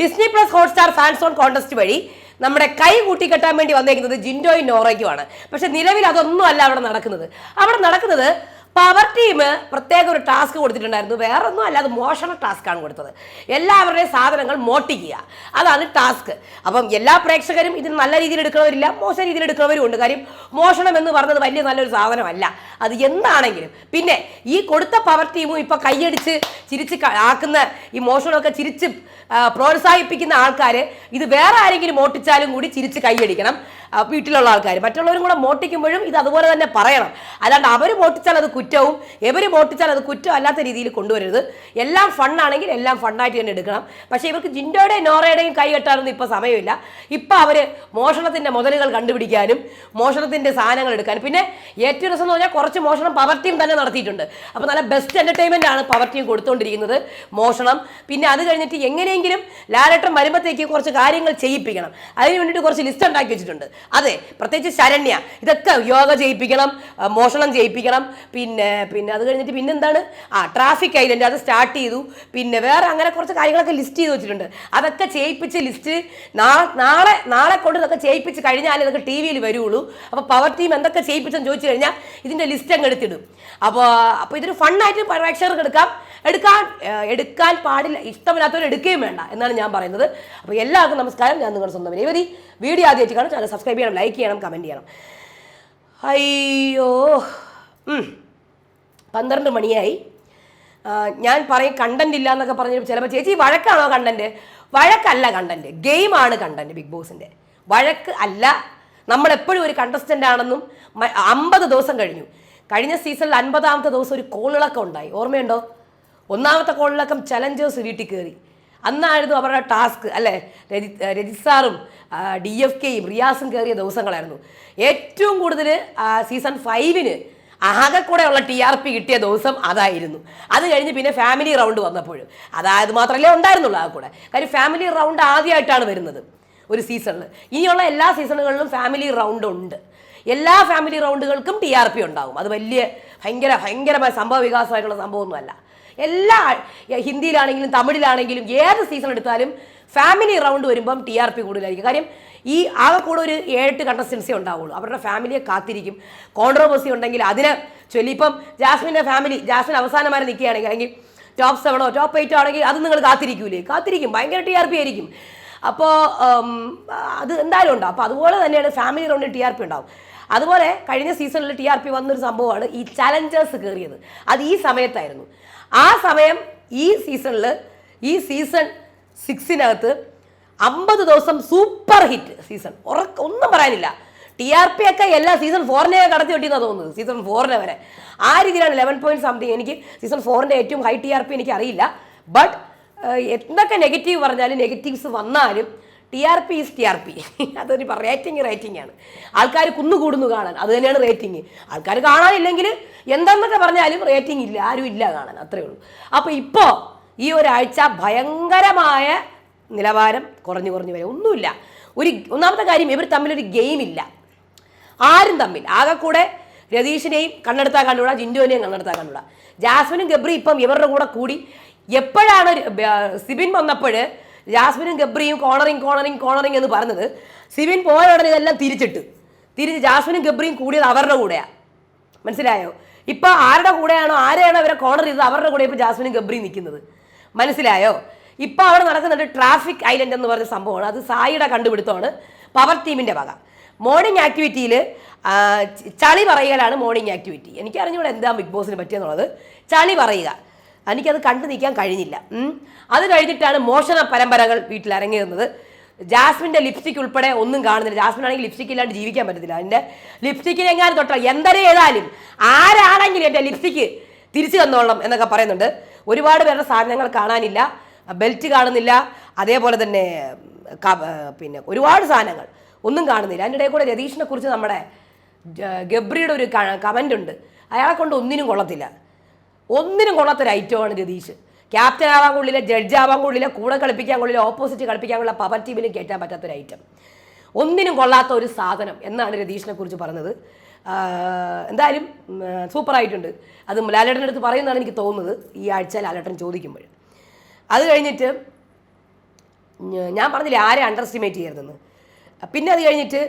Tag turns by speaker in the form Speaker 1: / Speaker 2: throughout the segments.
Speaker 1: Disney plus Hotstar fans own contest വഴി നമ്മുടെ കൈ കൂട്ടിക്കെട്ടാൻ വേണ്ടി വന്നേക്കുന്നത് ജിൻഡോയും നോറയ്ക്കുമാണ്. പക്ഷെ നിലവിൽ അതൊന്നും അല്ല അവിടെ നടക്കുന്നത്. അവിടെ നടക്കുന്നത് പവർ ടീം പ്രത്യേക ഒരു ടാസ്ക് കൊടുത്തിട്ടുണ്ടായിരുന്നു. വേറെ ഒന്നും അല്ല അത് മോഷണ ടാസ്ക്കാണ് കൊടുത്തത്. എല്ലാവരുടെയും സാധനങ്ങൾ മോട്ടിക്കുക അതാണ് ടാസ്ക്. അപ്പം എല്ലാ പ്രേക്ഷകരും ഇതിന് നല്ല രീതിയിൽ എടുക്കുന്നവരില്ല മോശം രീതിയിൽ എടുക്കുന്നവരും ഉണ്ട്. കാര്യം മോഷണം എന്ന് പറഞ്ഞത് വലിയ നല്ലൊരു സാധനമല്ല. അത് എന്താണെങ്കിലും പിന്നെ ഈ കൊടുത്ത പവർ ടീമും ഇപ്പൊ കൈയടിച്ച് ചിരിച്ച് ആക്കുന്ന ഈ മോഷണമൊക്കെ ചിരിച്ച് പ്രോത്സാഹിപ്പിക്കുന്ന ആൾക്കാർ ഇത് വേറെ ആരെങ്കിലും മോട്ടിച്ചാലും കൂടി ചിരിച്ച് കൈയടിക്കണം. വീട്ടിലുള്ള ആൾക്കാർ മറ്റുള്ളവരും കൂടെ മോട്ടിക്കുമ്പോഴും ഇത് അതുപോലെ തന്നെ പറയണം. അല്ലാണ്ട് അവർ മോട്ടിച്ചാൽ അത് കുറ്റവും ഇവർ മോട്ടിച്ചാൽ അത് കുറ്റം അല്ലാത്ത രീതിയിൽ കൊണ്ടുവരരുത്. എല്ലാം ഫണ്ണാണെങ്കിൽ എല്ലാം ഫണ്ണായിട്ട് തന്നെ എടുക്കണം. പക്ഷേ ഇവർക്ക് ജിൻഡോയുടെയും നോറയുടെയും കൈ കെട്ടാനൊന്നും ഇപ്പോൾ സമയമില്ല. ഇപ്പോൾ അവർ മോഷണത്തിന്റെ മുതലുകൾ കണ്ടുപിടിക്കാനും മോഷണത്തിന്റെ സാധനങ്ങൾ എടുക്കാനും. പിന്നെ ഏറ്റവും രസം എന്ന് പറഞ്ഞാൽ കുറച്ച് മോഷണം പവർ ടീം തന്നെ നടത്തിയിട്ടുണ്ട്. അപ്പോൾ നല്ല ബെസ്റ്റ് എന്റർടൈൻമെന്റ് ആണ് പവർ ടീം കൊടുത്തുകൊണ്ടിരിക്കുന്നത് മോഷണം. പിന്നെ അത് കഴിഞ്ഞിട്ട് എങ്ങനെയെങ്കിലും ലാലേട്ടം വരുമ്പോഴത്തേക്ക് കുറച്ച് കാര്യങ്ങൾ ചെയ്യിപ്പിക്കണം. അതിന് വേണ്ടിയിട്ട് കുറച്ച് ലിസ്റ്റ് ഉണ്ടാക്കി വെച്ചിട്ടുണ്ട്. അതെ പ്രത്യേകിച്ച് ശരണ്യ. ഇതൊക്കെ യോഗ ചെയ്യിപ്പിക്കണം മോഷണം ചെയ്യിപ്പിക്കണം. പിന്നെ പിന്നെ അത് കഴിഞ്ഞിട്ട് പിന്നെ എന്താണ് ആ ട്രാഫിക് ഐലൻഡ് അത് സ്റ്റാർട്ട് ചെയ്തു. പിന്നെ വേറെ അങ്ങനെ കുറച്ച് കാര്യങ്ങളൊക്കെ ലിസ്റ്റ് ചെയ്ത് വെച്ചിട്ടുണ്ട്. അതൊക്കെ ചെയ്യിപ്പിച്ച് ലിസ്റ്റ് നാളെ നാളെ കൊണ്ട് ഇതൊക്കെ ചെയ്യിപ്പിച്ച് കഴിഞ്ഞാൽ ഇതൊക്കെ ടി വിയിൽ വരുള്ളൂ. അപ്പോൾ പവർ ടീം എന്തൊക്കെ ചെയ്യിപ്പിച്ചെന്ന് ചോദിച്ചു കഴിഞ്ഞാൽ ഇതിന്റെ ലിസ്റ്റ് അങ്ങ് എടുത്തിടും. അപ്പോൾ അപ്പോൾ ഇതൊരു ഫണ്ണായിട്ട് പ്രേക്ഷകർക്ക് എടുക്കാം. എടുക്കാൻ എടുക്കാൻ പാടില്ല ഇഷ്ടമില്ലാത്തവർ എടുക്കുകയും വേണ്ട എന്നാണ് ഞാൻ പറയുന്നത്. അപ്പോൾ എല്ലാവർക്കും നമസ്കാരം. ഞാൻ നിങ്ങളുടെ സ്വന്തം രേവതി. വീഡിയോ ആദ്യമായിട്ട് കാണും ചാനൽ സബ്സ്ക്രൈബ് ചെയ്യണം ലൈക്ക് ചെയ്യണം കമന്റ് ചെയ്യണം. അയ്യോ. പന്ത്രണ്ട് മണിയായി. ഞാൻ പറയും കണ്ടന്റ് ഇല്ല എന്നൊക്കെ പറഞ്ഞ് ചിലപ്പോൾ ചേച്ചി വഴക്കാണോ കണ്ടന്റ് വഴക്കല്ല കണ്ടന്റ് ഗെയിമാണ് കണ്ടന്റ് ബിഗ് ബോസിന്റെ വഴക്ക് അല്ല. നമ്മളെപ്പോഴും ഒരു കണ്ടസ്റ്റന്റ് ആണെന്നും അമ്പത് ദിവസം കഴിഞ്ഞു. കഴിഞ്ഞ സീസണിൽ അൻപതാമത്തെ ദിവസം ഒരു കോളിളക്കം ഉണ്ടായി. ഓർമ്മയുണ്ടോ? ഒന്നാമത്തെ കോളിളക്കം ചലഞ്ചേഴ്സ് വീട്ടിൽ കയറി അന്നായിരുന്നു അവരുടെ ടാസ്ക് അല്ലേ? രജി രജിസാറും ഡി എഫ് കെയും റിയാസും കയറിയ ദിവസങ്ങളായിരുന്നു. ഏറ്റവും കൂടുതൽ സീസൺ ഫൈവിന് ആകെക്കൂടെ കൂടെ ഉള്ള ടി ആർ പി കിട്ടിയ ദിവസം അതായിരുന്നു. അത് കഴിഞ്ഞ് പിന്നെ ഫാമിലി റൗണ്ട് വന്നപ്പോഴും. അതായത് മാത്രമല്ലേ ഉണ്ടായിരുന്നുള്ളൂ ആ കൂടെ. കാര്യം ഫാമിലി റൗണ്ട് ആദ്യമായിട്ടാണ് വരുന്നത് ഒരു സീസണിൽ ഇനിയുള്ള എല്ലാ സീസണുകളിലും ഫാമിലി റൗണ്ട് ഉണ്ട്. എല്ലാ ഫാമിലി റൗണ്ടുകൾക്കും ടി ആർ പി ഉണ്ടാവും അത് വലിയ ഭയങ്കര ഭയങ്കരമായ സംഭവ വികാസമായിട്ടുള്ള സംഭവമൊന്നുമല്ല. എല്ലാ ഹിന്ദിയിലാണെങ്കിലും തമിഴിലാണെങ്കിലും ഏത് സീസൺ എടുത്താലും ഫാമിലി റൗണ്ട് വരുമ്പം ടി ആർ പി കൂടുതലായിരിക്കും. കാര്യം ഈ ആകെ കൂടെ ഒരു ഏഴെട്ട് കണ്ടസ്റ്റൻസി ഉണ്ടാവുള്ളൂ. അവരുടെ ഫാമിലിയെ കാത്തിരിക്കും. കോൺട്രോവേഴ്സി ഉണ്ടെങ്കിൽ അതിനെ ചൊല്ലി. ഇപ്പം ജാസ്മിന്റെ ഫാമിലി ജാസ്മിൻ അവസാനമായി നിൽക്കുകയാണെങ്കിൽ അല്ലെങ്കിൽ ടോപ്പ് സെവനോ ടോപ്പ് എയ്റ്റോ ആണെങ്കിൽ അത് നിങ്ങൾ കാത്തിരിക്കൂലേ? കാത്തിരിക്കും. ഭയങ്കര ടി ആർ പി ആയിരിക്കും. അപ്പോൾ അത് എന്തായാലും ഉണ്ടാവും. അപ്പോൾ അതുപോലെ തന്നെയാണ് ഫാമിലി റൗണ്ടിൽ ടി ആർ പി ഉണ്ടാവും. അതുപോലെ കഴിഞ്ഞ സീസണിൽ ടി ആർ പി വന്നൊരു സംഭവമാണ് ഈ ചലഞ്ചേഴ്സ് കയറിയത്. അത് ഈ സമയത്തായിരുന്നു. ആ സമയം ഈ സീസണിൽ ഈ സീസൺ സിക്സിനകത്ത് അമ്പത് ദിവസം സൂപ്പർ ഹിറ്റ് സീസൺ. ഉറക്ക ഒന്നും പറയാനില്ല. ടി ആർ പി ഒക്കെ എല്ലാ സീസൺ ഫോറിനെ കടത്തി വെട്ടിയെന്നാണ് തോന്നുന്നത് സീസൺ ഫോറിനെ വരെ. ആ രീതിയിലാണ് ലെവൻ പോയിന്റ് സംതിങ് എനിക്ക് സീസൺ ഫോറിന്റെ ഏറ്റവും ഹൈ ടി ആർ പി എനിക്ക് അറിയില്ല ബട്ട് എന്തൊക്കെ നെഗറ്റീവ് പറഞ്ഞാലും നെഗറ്റീവ്സ് വന്നാലും T R P is T R P അതൊരു റേറ്റിംഗ് റേറ്റിംഗ് ആണ്. ആൾക്കാർ കുന്നുകൂടുന്നു കാണാൻ. അത് തന്നെയാണ് റേറ്റിംഗ് ആൾക്കാർ കാണാനില്ലെങ്കിൽ എന്തെന്നൊക്കെ പറഞ്ഞാലും റേറ്റിംഗ് ഇല്ല ആരും ഇല്ല കാണാൻ. അത്രേ ഉള്ളൂ. അപ്പോൾ ഇപ്പോൾ ഈ ഒരാഴ്ച ഭയങ്കരമായ നിലവാരം കുറഞ്ഞു കുറഞ്ഞു വരും. ഒന്നുമില്ല. ഒരു ഒന്നാമത്തെ കാര്യം ഇവർ തമ്മിലൊരു ഗെയിം ഇല്ല. ആരും തമ്മിൽ. ആകെ കൂടെ രതീഷിനെയും കണ്ണെടുത്താൽ കണ്ടുകൂടാ ജിൻഡോനെയും കണ്ണെടുത്താൽ കണ്ടുകൂടാ. ജാസ്മിനും ഗബ്രി ഇപ്പം ഇവരുടെ കൂടെ കൂടി. എപ്പോഴാണ് സിബിൻ വന്നപ്പോൾ ജാസ്മിനും ഗബ്രിയും കോണറിങ് കോണറിങ് കോണറിങ് എന്ന് പറഞ്ഞത് സിവിൻ പോയ ഉടനെ ഇതെല്ലാം തിരിച്ചിട്ട്. തിരിച്ച് ജാസ്മിനും ഗബ്രിയും കൂടിയത് അവരുടെ കൂടെയാണ് മനസ്സിലായോ? ഇപ്പോൾ ആരുടെ കൂടെയാണോ ആരെയാണോ ഇവരെ കോണർ ചെയ്തത് അവരുടെ കൂടെ ഇപ്പോൾ ജാസ്മിനും ഗബ്രിയും നിൽക്കുന്നത്. മനസ്സിലായോ? ഇപ്പോൾ അവിടെ നടക്കുന്നുണ്ട് ട്രാഫിക് ഐലൻഡ് എന്ന് പറഞ്ഞ സംഭവമാണ്. അത് സായിയുടെ കണ്ടുപിടുത്തമാണ്. പവർ ടീമിന്റെ വക. മോർണിംഗ് ആക്ടിവിറ്റിയിൽ ചളി പറയുകയാണ് മോർണിംഗ് ആക്ടിവിറ്റി. എനിക്ക് അറിഞ്ഞൂടെ എന്താ ബിഗ് ബോസിന് പറ്റിയെന്നുള്ളത്. ചളി പറയുക. എനിക്കത് കണ്ടു നിൽക്കാൻ കഴിഞ്ഞില്ല. അത് കഴിഞ്ഞിട്ടാണ് മോഷണ പരമ്പരകൾ വീട്ടിൽ ഇറങ്ങിയിരുന്നത് ജാസ്മിന്റെ ലിപ്സ്റ്റിക് ഉൾപ്പെടെ ഒന്നും കാണുന്നില്ല. ജാസ്മിൻ ആണെങ്കിൽ ലിപ്സ്റ്റിക് ഇല്ലാണ്ട് ജീവിക്കാൻ പറ്റത്തില്ല. അതിന്റെ ലിപ്സ്റ്റിക്കിന് എങ്ങാനും തൊട്ടോ എന്തരെ ഏതായാലും ആരാണെങ്കിലും എന്റെ ലിപ്സ്റ്റിക്ക് തിരിച്ചു തന്നോളണം എന്നൊക്കെ പറയുന്നുണ്ട്. ഒരുപാട് പേരുടെ സാധനങ്ങൾ കാണാനില്ല ബെൽറ്റ് കാണുന്നില്ല അതേപോലെ തന്നെ പിന്നെ ഒരുപാട് സാധനങ്ങൾ ഒന്നും കാണുന്നില്ല. അതിന്റെ ഇടയിൽ കൂടെ രതീഷിനെ കുറിച്ച് നമ്മുടെ ഗബ്രിയുടെ ഒരു കമന്റ് ഉണ്ട് അയാളെ കൊണ്ട് ഒന്നിനും കൊള്ളത്തില്ല. ഒന്നിനും കൊള്ളാത്തൊരു ഐറ്റമാണ് രതീഷ്. ക്യാപ്റ്റൻ ആവാൻ കൊള്ളില്ല ജഡ്ജ് ആവാൻ കൊള്ളില്ല കൂടെ കളിപ്പിക്കാൻ കൊള്ളില്ല ഓപ്പോസിറ്റ് കളിപ്പിക്കാൻ കൊള്ളില്ല പവർ ടീമിലും കയറ്റാൻ പറ്റാത്തൊരു ഐറ്റം ഒന്നിനും കൊള്ളാത്ത ഒരു സാധനം എന്നാണ് രതീഷിനെ കുറിച്ച് പറഞ്ഞത്. എന്തായാലും സൂപ്പർ സൂപ്പറായിട്ടുണ്ട് അത് ലാലേട്ടന്റെ അടുത്ത് പറയുന്നതാണ് എനിക്ക് തോന്നുന്നത് ഈ ആഴ്ച ലാലേട്ടൻ ചോദിക്കുമ്പോൾ. അത് കഴിഞ്ഞിട്ട് ഞാൻ പറഞ്ഞില്ല ആരെ അണ്ടർ എസ്റ്റിമേറ്റ് ചെയ്യരുതെന്ന്. പിന്നെ അത് കഴിഞ്ഞിട്ട്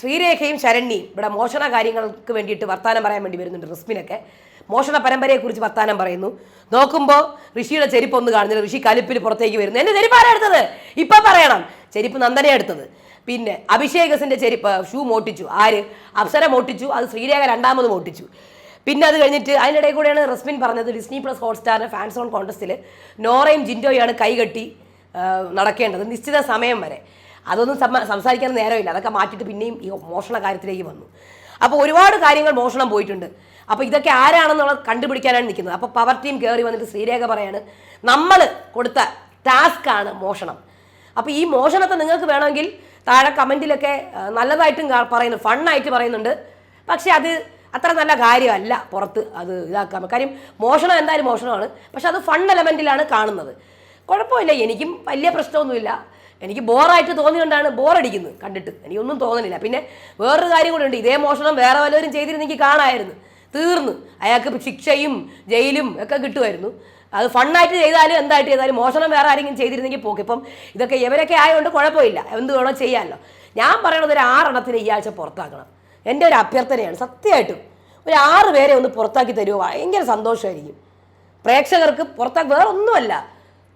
Speaker 1: ശ്രീരേഖയും ശരണ്യയും ഇവിടെ മോഷണ കാര്യങ്ങൾക്ക് വേണ്ടിയിട്ട് വർത്തമാനം പറയാൻ വേണ്ടി വരുന്നുണ്ട് റിസ്മിനൊക്കെ. മോഷണ പരമ്പരയെക്കുറിച്ച് വർത്താനം പറയുന്നു. നോക്കുമ്പോൾ ഋഷിയുടെ ചെരുപ്പ് ഒന്ന് കാണുന്നില്ല ഋഷി കലിപ്പിൽ പുറത്തേക്ക് വരുന്നു. എന്റെ ചെരുപ്പ് ആരാ എടുത്തത്? ഇപ്പം പറയണം. ചെരുപ്പ് നന്ദനെ എടുത്തത്. പിന്നെ അഭിഷേകസിന്റെ ചെരുപ്പ് ഷൂ മോട്ടിച്ചു. ആര്? അപ്സര മോട്ടിച്ചു. അത് ശ്രീരേഖ രണ്ടാമത് മോട്ടിച്ചു. പിന്നെ അത് കഴിഞ്ഞിട്ട് അതിനിടയിൽ കൂടെയാണ് റസ്മിൻ പറഞ്ഞത് ഡിസ്നി പ്ലസ് ഹോട്ട്സ്റ്റാറിന്റെ ഫാൻസ് ഓൺ കോൺടെസ്റ്റിൽ നോറയും ജിൻഡോയാണ് കൈകെട്ടി നടക്കേണ്ടത് നിശ്ചിത സമയം വരെ. അതൊന്നും സംസാരിക്കാൻ നേരമില്ല. അതൊക്കെ മാറ്റിയിട്ട് പിന്നെയും ഈ മോഷണ കാര്യത്തിലേക്ക് വന്നു. അപ്പോൾ ഒരുപാട് കാര്യങ്ങൾ മോഷണം പോയിട്ടുണ്ട്. അപ്പോൾ ഇതൊക്കെ ആരാണെന്നുള്ളത് കണ്ടുപിടിക്കാനാണ് നിൽക്കുന്നത്. അപ്പോൾ പവർ ടീം കയറി വന്നിട്ട് ശ്രീരേഖ പറയാണ് നമ്മൾ കൊടുത്ത ടാസ്ക് ആണ് മോഷണം. അപ്പോൾ ഈ മോഷണത്തെ നിങ്ങൾക്ക് വേണമെങ്കിൽ താഴെ കമന്റിലൊക്കെ നല്ലതായിട്ടും പറയുന്നു ഫണ്ണായിട്ട് പറയുന്നുണ്ട്. പക്ഷേ അത് അത്ര നല്ല കാര്യമല്ല പുറത്ത് അത് ഇതാക്കാൻ കാര്യം മോഷണം എന്തായാലും മോഷണമാണ്. പക്ഷെ അത് ഫൺ എലമെന്റിലാണ് കാണുന്നത്. കുഴപ്പമില്ല എനിക്കും വലിയ പ്രശ്നമൊന്നുമില്ല. എനിക്ക് ബോറായിട്ട് തോന്നിയുകൊണ്ടാണ് ബോറടിക്കുന്നത് കണ്ടിട്ട്. എനിക്കൊന്നും തോന്നുന്നില്ല പിന്നെ വേറൊരു കാര്യം കൂടെ ഉണ്ട്. ഇതേ മോഷണം വേറെ വല്ലവരും ചെയ്തിരുന്നെങ്കിൽ കാണാമായിരുന്നു. തീർന്നു. അയാൾക്ക് ശിക്ഷയും ജയിലും ഒക്കെ കിട്ടുമായിരുന്നു. അത് ഫണ്ണായിട്ട് ചെയ്താലും എന്തായിട്ട് ചെയ്താലും മോഷണം വേറെ ആരെങ്കിലും ചെയ്തിരുന്നെങ്കിൽ പോക്ക്. ഇപ്പം ഇതൊക്കെ ഇവരൊക്കെ ആയതുകൊണ്ട് കുഴപ്പമില്ല. എന്ത് വേണോ ചെയ്യാമല്ലോ ഞാൻ പറയണത് ഒരു ആറെണ്ണത്തിന് ഈ ആഴ്ച പുറത്താക്കണം. എന്റെ ഒരു അഭ്യർത്ഥനയാണ് സത്യമായിട്ടും. ഒരു ആറ് പേരെ ഒന്ന് പുറത്താക്കി തരുമോ? ഭയങ്കര സന്തോഷമായിരിക്കും. പ്രേക്ഷകർക്ക് പുറത്താക്കി വേറെ ഒന്നുമല്ല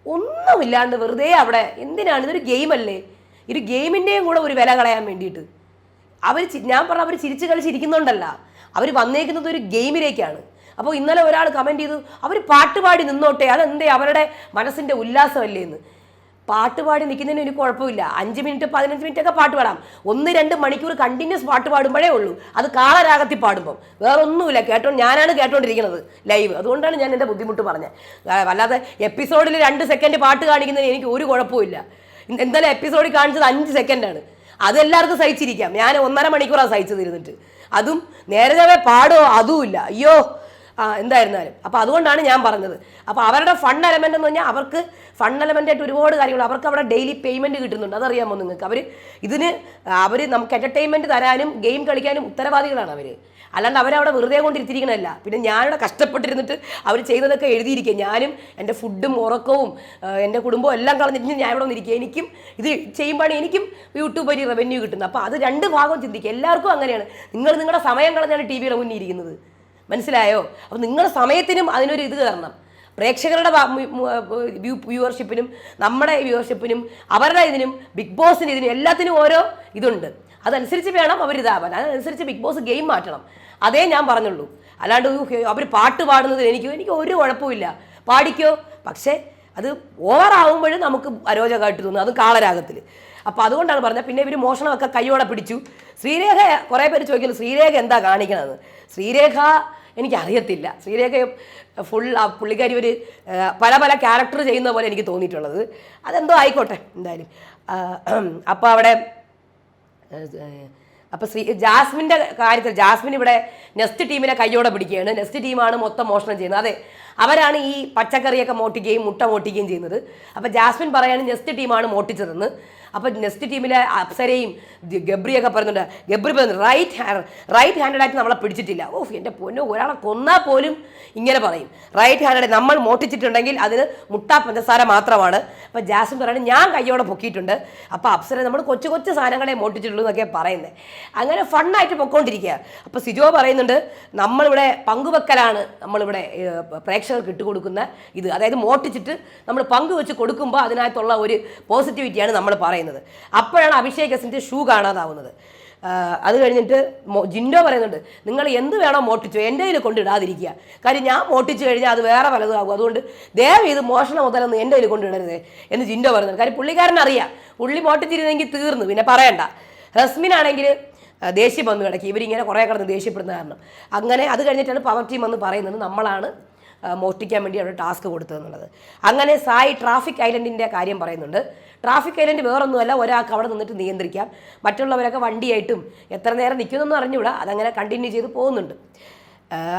Speaker 1: ഒന്നുമില്ലാണ്ട് വെറുതെ അവിടെ എന്തിനാണ്? ഇതൊരു ഗെയിമല്ലേ? ഒരു ഗെയിമിന്റെയും കൂടെ ഒരു വില കളയാൻ വേണ്ടിയിട്ട്. അവർ ഞാൻ പറഞ്ഞ അവർ ചിരിച്ച് കളിച്ചിരിക്കുന്നുണ്ടല്ല അവർ വന്നേക്കുന്നത് ഒരു ഗെയിമിലേക്കാണ്. അപ്പോൾ ഇന്നലെ ഒരാൾ കമന്റ് ചെയ്തു അവർ പാട്ടുപാടി നിന്നോട്ടെ അതെന്തേ അവരുടെ മനസ്സിന്റെ ഉല്ലാസമല്ലേ എന്ന്. പാട്ടുപാടി നിൽക്കുന്നതിന് എനിക്ക് കുഴപ്പമില്ല. അഞ്ച് മിനിറ്റ് പതിനഞ്ച് മിനിറ്റ് ഒക്കെ പാട്ട് പാടാം. ഒന്ന് രണ്ട് മണിക്കൂർ കണ്ടിന്യൂസ് പാട്ട് പാടുമ്പോഴേ ഉള്ളൂ. അത് കാളരാഗത്തിൽ പാടുമ്പം. വേറെ ഒന്നുമില്ല കേട്ടോ ഞാനാണ് കേട്ടോണ്ടിരിക്കുന്നത് ലൈവ് അതുകൊണ്ടാണ് ഞാൻ എന്റെ ബുദ്ധിമുട്ട് പറഞ്ഞത്. വല്ലാതെ എപ്പിസോഡിൽ രണ്ട് സെക്കൻഡ് പാട്ട് കാണിക്കുന്നതിന് എനിക്ക് ഒരു കുഴപ്പമില്ല എന്തായാലും എപ്പിസോഡിൽ കാണിച്ചത് അഞ്ച് സെക്കൻഡാണ് അതെല്ലാവർക്കും സഹിച്ചിരിക്കാം. ഞാൻ ഒന്നര മണിക്കൂറാണ് സഹിച്ചത് ഇരുന്നിട്ട്. അതും നേരത്തെ പാടോ അതുമില്ല അയ്യോ എന്തായിരുന്നാലും. അപ്പോൾ അതുകൊണ്ടാണ് ഞാൻ പറഞ്ഞത്. അപ്പോൾ അവരുടെ ഫണ്ട് എലമെന്റ് എന്ന് പറഞ്ഞാൽ അവർക്ക് ഫണ്ട് എലമെന്റ് ആയിട്ട് ഒരുപാട് കാര്യങ്ങൾ അവർക്ക് അവിടെ ഡെയിലി പേയ്മെന്റ് കിട്ടുന്നുണ്ട്. അതറിയാമോ നിങ്ങൾക്ക്? അവർ ഇതിന് അവർ നമുക്ക് എന്റർടൈൻമെന്റ് തരാനും ഗെയിം കളിക്കാനും ഉത്തരവാദികളാണ് അവർ അല്ലാണ്ട് അവരവിടെ വെറുതെ കൊണ്ടിരുത്തിരിക്കണമല്ല പിന്നെ ഞാനിവിടെ കഷ്ടപ്പെട്ടിരുന്നിട്ട് അവർ ചെയ്തതൊക്കെ എഴുതിയിരിക്കുക. ഞാനും എന്റെ ഫുഡും ഉറക്കവും എന്റെ കുടുംബവും എല്ലാം കളഞ്ഞിട്ട് ഞാൻ ഇവിടെ വന്നിരിക്കുക. എനിക്കും ഇത് ചെയ്യുമ്പോഴാണ് എനിക്കും യൂട്യൂബ് വഴി റവന്യൂ കിട്ടുന്നത്. അപ്പോൾ അത് രണ്ട് ഭാഗം ചിന്തിക്കുക. എല്ലാവർക്കും അങ്ങനെയാണ്. നിങ്ങൾ നിങ്ങളുടെ സമയം കളഞ്ഞാണ് ടി വിയുടെ മുന്നിൽ ഇരിക്കുന്നത്. മനസ്സിലായോ? അപ്പോൾ നിങ്ങളുടെ സമയത്തിനും അതിനൊരു ഇത് കാരണം പ്രേക്ഷകരുടെ വ്യൂവർഷിപ്പിനും നമ്മുടെ വ്യൂവർഷിപ്പിനും അവരുടെ ഇതിനും ബിഗ് ബോസിന് ഇതിനും എല്ലാത്തിനും ഓരോ ഇതുണ്ട്. അതനുസരിച്ച് വേണം അവർ ഇതാവാൻ അതനുസരിച്ച് ബിഗ് ബോസ് ഗെയിം മാറ്റണം. അതേ ഞാൻ പറഞ്ഞുള്ളൂ. അല്ലാണ്ട് അവർ പാട്ട് പാടുന്നത് എനിക്ക് എനിക്ക് ഒരു കുഴപ്പമില്ല പാടിക്കോ? പക്ഷേ അത് ഓവറാവുമ്പോഴും നമുക്ക് അരോചകമായിട്ട് തോന്നും. അത് കാളരാഗത്തിൽ അപ്പോൾ അതുകൊണ്ടാണ് പറഞ്ഞത്. പിന്നെ ഇവർ മോഷണമൊക്കെ കൈയോടെ പിടിച്ചു. ശ്രീരേഖ കുറേ പേര് ചോദിക്കുന്നു ശ്രീരേഖ എന്താ കാണിക്കണത്? ശ്രീരേഖ എനിക്കറിയത്തില്ല. ശ്രീരേഖ ഫുൾ ആ പുള്ളിക്കാരി ഒരു പല പല ക്യാരക്ടർ ചെയ്യുന്ന പോലെ എനിക്ക് തോന്നിയിട്ടുള്ളത്. അതെന്തോ ആയിക്കോട്ടെ എന്തായാലും. അപ്പോൾ അവിടെ അപ്പോൾ ശ്രീ ജാസ്മിന്റെ കാര്യത്തിൽ ജാസ്മിൻ ഇവിടെ നെസ്റ്റ് ടീമിനെ കയ്യോടെ പിടിക്കുകയാണ്. നെസ്റ്റ് ടീമാണ് മൊത്തം മോഷണം ചെയ്യുന്നത്. അതെ അവരാണ് ഈ പച്ചക്കറിയൊക്കെ മോട്ടിക്കുകയും മുട്ട മോട്ടിക്കുകയും ചെയ്യുന്നത്. അപ്പോൾ ജാസ്മിൻ പറയാണ് നെസ്റ്റ് ടീമാണ് മോട്ടിച്ചതെന്ന്. അപ്പോൾ നെക്സ്റ്റ് ടീമിലെ അപ്സരയും ഗബ്രി ഗബ്രിയൊക്കെ പറയുന്നുണ്ട്. ഗബ്രി പറയുന്നു റൈറ്റ് ഹാൻഡ് റൈറ്റ് ഹാൻഡഡ് ആയിട്ട് നമ്മളെ പിടിച്ചിട്ടില്ല. ഓഫ് എന്റെ പൊന്നു ഒരാളെ കൊന്നാൽ പോലും ഇങ്ങനെ പറയും. റൈറ്റ് ഹാൻഡഡ് നമ്മൾ മോട്ടിച്ചിട്ടുണ്ടെങ്കിൽ അതിന് മുട്ട പഞ്ചസാര മാത്രമാണ്. അപ്പോൾ ജാസ്മിൻ പറയുന്നത് ഞാൻ കയ്യോടെ പൊക്കിയിട്ടുണ്ട്. അപ്പോൾ അപ്സര നമ്മൾ കൊച്ചു കൊച്ചു സാധനങ്ങളെ മോട്ടിച്ചിട്ടുള്ളൂ എന്നൊക്കെ പറയുന്നത് അങ്ങനെ ഫണ്ണായിട്ട് പൊക്കോണ്ടിരിക്കുക. അപ്പോൾ സിജോ പറയുന്നുണ്ട് നമ്മളിവിടെ പങ്കുവെക്കലാണ് നമ്മളിവിടെ പ്രേക്ഷകർക്ക് ഇട്ടുകൊടുക്കുന്ന ഇത്. അതായത് മോട്ടിച്ചിട്ട് നമ്മൾ പങ്കുവെച്ച് കൊടുക്കുമ്പോൾ അതിനകത്തുള്ള ഒരു പോസിറ്റിവിറ്റിയാണ് നമ്മൾ പറയുന്നത്. അപ്പോഴാണ് അഭിഷേക് എസിന്റെ ഷൂ കാണാതാവുന്നത്. അത് കഴിഞ്ഞിട്ട് ജിൻഡോ പറയുന്നുണ്ട് നിങ്ങൾ എന്ത് വേണോ മോട്ടിച്ചോ എന്റെ കയ്യിൽ കൊണ്ടിടാതിരിക്കുക. കാര്യം ഞാൻ മോട്ടിച്ചു കഴിഞ്ഞാൽ അത് വേറെ പലതും അതുകൊണ്ട് ദയവ് ഇത് മോഷണം മുതലൊന്ന് എന്റെ കയ്യിൽ കൊണ്ടിടരുത് എന്ന് ജിൻഡോ പറയുന്നത് കാര്യം പുള്ളിക്കാരൻ അറിയാം. പുള്ളി മോട്ടിച്ചിരുന്നെങ്കിൽ തീർന്നു പിന്നെ പറയണ്ട. റസ്മിനാണെങ്കിൽ ദേഷ്യം വന്നു കിടക്കി. ഇവരിങ്ങനെ കുറേ കിടന്ന് ദേഷ്യപ്പെടുന്ന കാരണം. അങ്ങനെ അത് കഴിഞ്ഞിട്ടാണ് പവർ ടീം എന്ന് പറയുന്നത് നമ്മളാണ് മോഷ്ടിക്കാൻ വേണ്ടി അവിടെ ടാസ്ക് കൊടുത്തതെന്നുള്ളത് അങ്ങനെ സായി ട്രാഫിക് ഐലൻഡിന്റെ കാര്യം പറയുന്നുണ്ട്. ട്രാഫിക് ഐലൻഡ് വേറൊന്നുമല്ല ഒരാൾക്ക് അവിടെ നിന്നിട്ട് നിയന്ത്രിക്കാം. മറ്റുള്ളവരൊക്കെ വണ്ടിയായിട്ടും എത്ര നേരം നിൽക്കുന്നു അറിഞ്ഞുകൂടാ അതങ്ങനെ കണ്ടിന്യൂ ചെയ്ത് പോകുന്നുണ്ട്.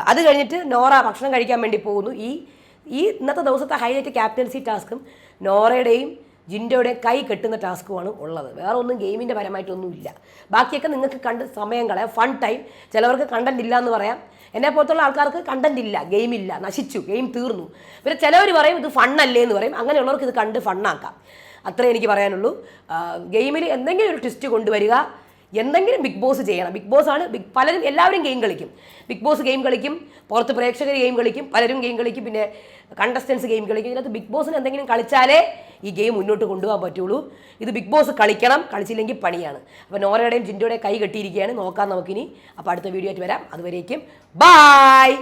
Speaker 1: അത് കഴിഞ്ഞിട്ട് നോറ ഭക്ഷണം കഴിക്കാൻ വേണ്ടി പോകുന്നു. ഈ ഈ ഇന്നത്തെ ദിവസത്തെ ഹൈലൈറ്റ് ക്യാപ്റ്റൻസി ടാസ്കും നോറയുടെയും ജിൻഡോയുടെയും കൈ കെട്ടുന്ന ടാസ്ക്കുമാണ് ഉള്ളത്. വേറെ ഒന്നും ഗെയിമിന്റെ പരമായിട്ടൊന്നും ഇല്ല ബാക്കിയൊക്കെ നിങ്ങൾക്ക് കണ്ട് സമയം കളയാം ഫൺ ടൈം ചിലവർക്ക് കണ്ടന്റ് ഇല്ല എന്ന് പറയാം. എന്നെ പോലത്തുള്ള ആൾക്കാർക്ക് കണ്ടന്റ് ഇല്ല ഗെയിം ഇല്ല നശിച്ചു ഗെയിം തീർന്നു. പിന്നെ ചിലവർ പറയും ഇത് ഫണ്ണല്ലേ എന്ന് പറയും. അങ്ങനെയുള്ളവർക്ക് ഇത് കണ്ട് ഫണ്ണാക്കാം അത്രേ എനിക്ക് പറയാനുള്ളൂ. ഗെയിമിൽ എന്തെങ്കിലും ഒരു ട്വിസ്റ്റ് കൊണ്ടുവരിക എന്തെങ്കിലും ബിഗ് ബോസ് ചെയ്യണം. ബിഗ് ബോസ് ആണ് ബിഗ് പലരും എല്ലാവരും ഗെയിം കളിക്കും. ബിഗ് ബോസ് ഗെയിം കളിക്കും പുറത്ത് പ്രേക്ഷകർ ഗെയിം കളിക്കും പലരും ഗെയിം കളിക്കും പിന്നെ കണ്ടസ്റ്റൻസ് ഗെയിം കളിക്കും. ഇതിനകത്ത് ബിഗ് ബോസിന് എന്തെങ്കിലും കളിച്ചാലേ ഈ ഗെയിം മുന്നോട്ട് കൊണ്ടുപോകാൻ പറ്റുള്ളൂ. ഇത് ബിഗ് ബോസ് കളിക്കണം കളിച്ചില്ലെങ്കിൽ പണിയാണ്. അപ്പോൾ നോറയുടെയും ജിൻഡോയുടെയും കൈ കെട്ടിയിരിക്കുകയാണ്. നോക്കാം നമുക്കിനി. അപ്പോൾ അടുത്ത വീഡിയോ ആയിട്ട് വരാം. അതുവരേക്കും ബായ്